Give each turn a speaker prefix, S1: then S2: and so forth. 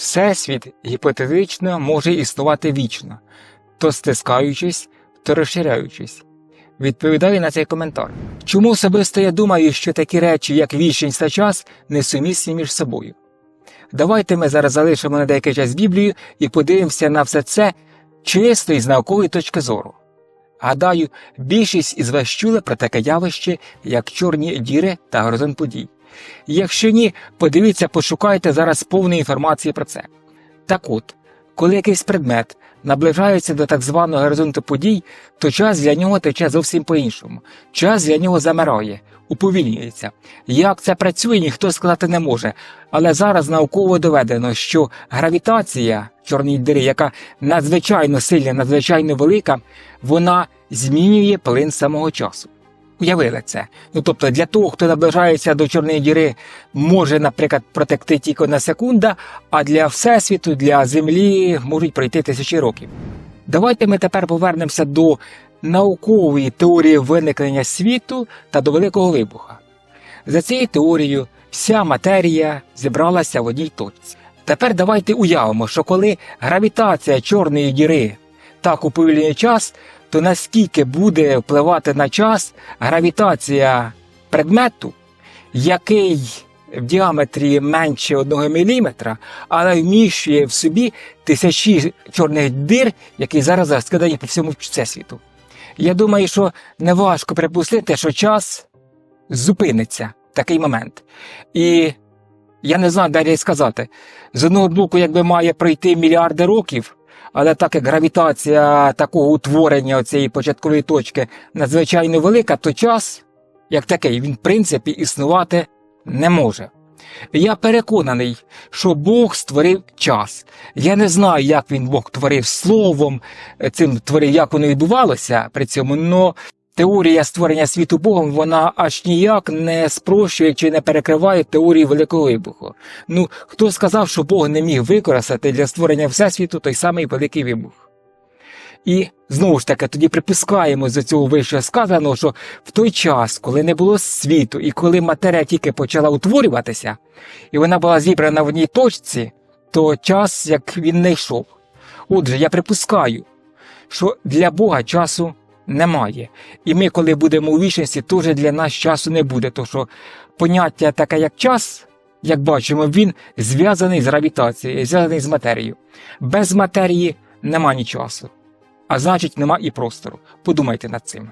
S1: Всесвіт гіпотетично може існувати вічно, то стискаючись, то розширяючись. Відповідаю на цей коментар. Чому особисто я думаю, що такі речі, як вічність та час, несумісні між собою? Давайте ми зараз залишимо на деякий час Біблію і подивимося на все це чисто і з наукової точки зору. Гадаю, більшість із вас чули про таке явище, як чорні діри та горизонт подій. Якщо ні, подивіться, пошукайте зараз повної інформації про це. Так от, коли якийсь предмет наближається до так званого горизонту подій, то час для нього тече зовсім по-іншому. Час для нього замирає, уповільнюється. Як це працює, ніхто сказати не може. Але зараз науково доведено, що гравітація чорної дири, яка надзвичайно сильна, надзвичайно велика, вона змінює плин самого часу. Уявили це. Ну тобто для того, хто наближається до чорної діри, може, наприклад, протекти тільки на секунда, а для Всесвіту, для Землі можуть пройти тисячі років. Давайте ми тепер повернемося до наукової теорії виникнення світу та до Великого Вибуха. За цією теорією, вся матерія зібралася в одній точці. Тепер давайте уявимо, що коли гравітація чорної діри так уповільнює час, то наскільки буде впливати на час гравітація предмету, який в діаметрі менше 1 мм, але вміщує в собі тисячі чорних дир, які зараз розкидані по всьому всесвіту. Я думаю, що неважко припустити, що час зупиниться в такий момент. І я не знаю далі сказати. З одного боку, якби має пройти мільярди років, але так як гравітація такого утворення цієї початкової точки надзвичайно велика, то час, як такий, він в принципі існувати не може. Я переконаний, що Бог створив час. Я не знаю, як він Бог творив словом, цим творив, як воно відбувалося при цьому, але теорія створення світу Богом, вона аж ніяк не спрощує чи не перекриває теорію Великого Вибуху. Ну, хто сказав, що Бог не міг використати для створення Всесвіту той самий Великий Вибух? І знову ж таки, тоді припускаємо з цього вище сказаного, що в той час, коли не було світу, і коли матерія тільки почала утворюватися, і вона була зібрана в одній точці, то час як він не йшов. Отже, я припускаю, що для Бога часу немає. І ми, коли будемо у вічності, теж для нас часу не буде. Тому що поняття таке, як час, як бачимо, він зв'язаний з гравітацією, зв'язаний з матерією. Без матерії нема ні часу, а значить, нема і простору. Подумайте над цим.